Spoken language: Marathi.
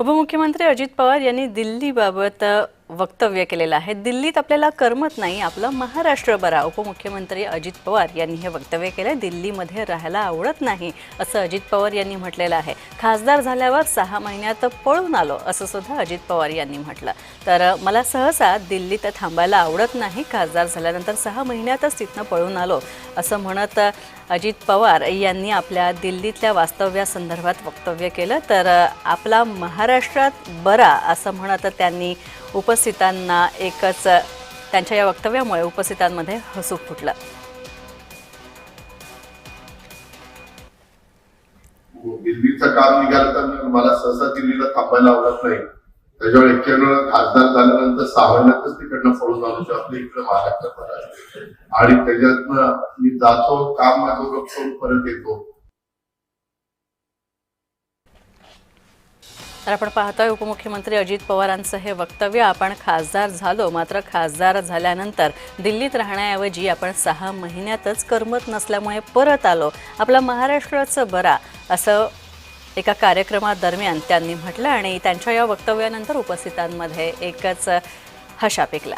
उपमुख्यमंत्री अजित पवार यांनी दिल्लीबाबत वक्तव्य केलेलं आहे. दिल्लीत आपल्याला करमत नाही. आपलं महाराष्ट्र बरा. उपमुख्यमंत्री अजित पवार यांनी हे वक्तव्य केलं दिल्लीमध्ये राहायला आवडत नाही असं अजित पवार यांनी म्हटलेलं आहे. खासदार झाल्यावर सहा महिन्यात पळून आलो असं सुद्धा अजित पवार यांनी म्हटलं. तर मला सहसा दिल्लीत थांबायला आवडत नाही. खासदार झाल्यानंतर सहा महिन्यातच तिथनं पळून आलो असं म्हणत अजित पवार यांनी आपल्या दिल्लीतल्या वास्तव्यासंदर्भात वक्तव्य केलं. तर आपला महाराष्ट्रात बरा असं म्हणत त्यांनी उपस्थितांना एकच त्यांच्या या वक्तव्यामुळे उपस्थितांमध्ये हसू फुटलं. हो, दिल्लीचं काम निघालं तर मला सहसा दिल्लीला थांबायला आवडत नाही. त्याच्यावर एक्क्याण्णव खासदार झाल्यानंतर सहा तिकडनं पळून आलो आपल्या इकडे महाराष्ट्रात आणि त्याच्यातनं मी जातो काम माझं परत येतो. तर आपण पाहतोय उपमुख्यमंत्री अजित पवारांचं हे वक्तव्य आपण खासदार झालो मात्र खासदार झाल्यानंतर दिल्लीत राहण्याऐवजी आपण सहा महिन्यातच करमत नसल्यामुळे परत आलो. आपला महाराष्ट्राचं बरा असं एका कार्यक्रमादरम्यान त्यांनी म्हटलं आणि त्यांच्या या वक्तव्यानंतर उपस्थितांमध्ये एकच हशा पिकला